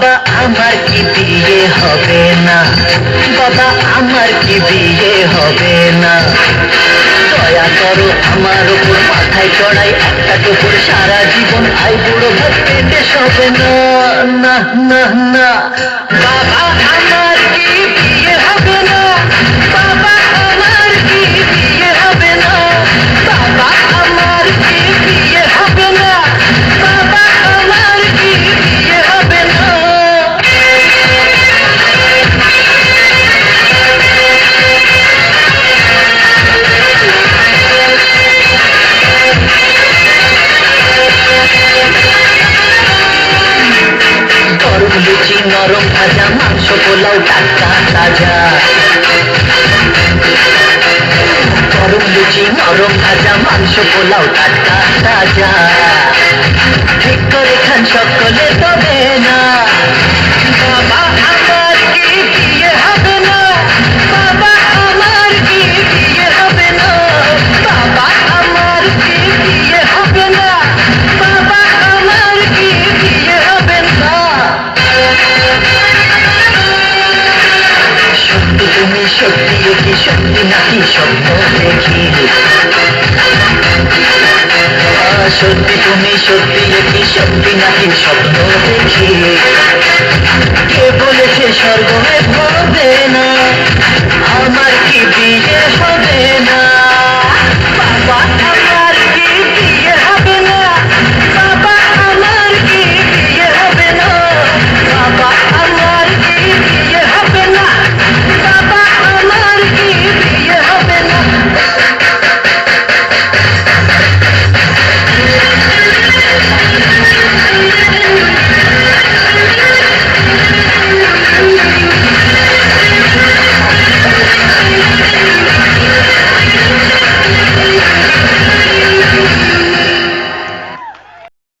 বাবা আমার কি বিয়ে হবে না? বাবা আমার কি বিয়ে হবে না? দয়া করো আমার উপর মাথায় চড়াই, একটা টুকুর সারা জীবন আই বুড়ো ভাত দেশ হবে না না না। বাবা আমার কি লুচি নরম ভাজা, মাংস পোলাও, টাটকা তাজা। গরম লুচি, নরম ভাজা, মাংস পোলাও, টাটকা তাজা। ঠিক করে খান সকলে তবে সত্যি কি সত্যি নাকি স্বপ্ন দেখি সত্যি তুমি সত্যি কি সত্যি নাকি স্বপ্ন দেখি।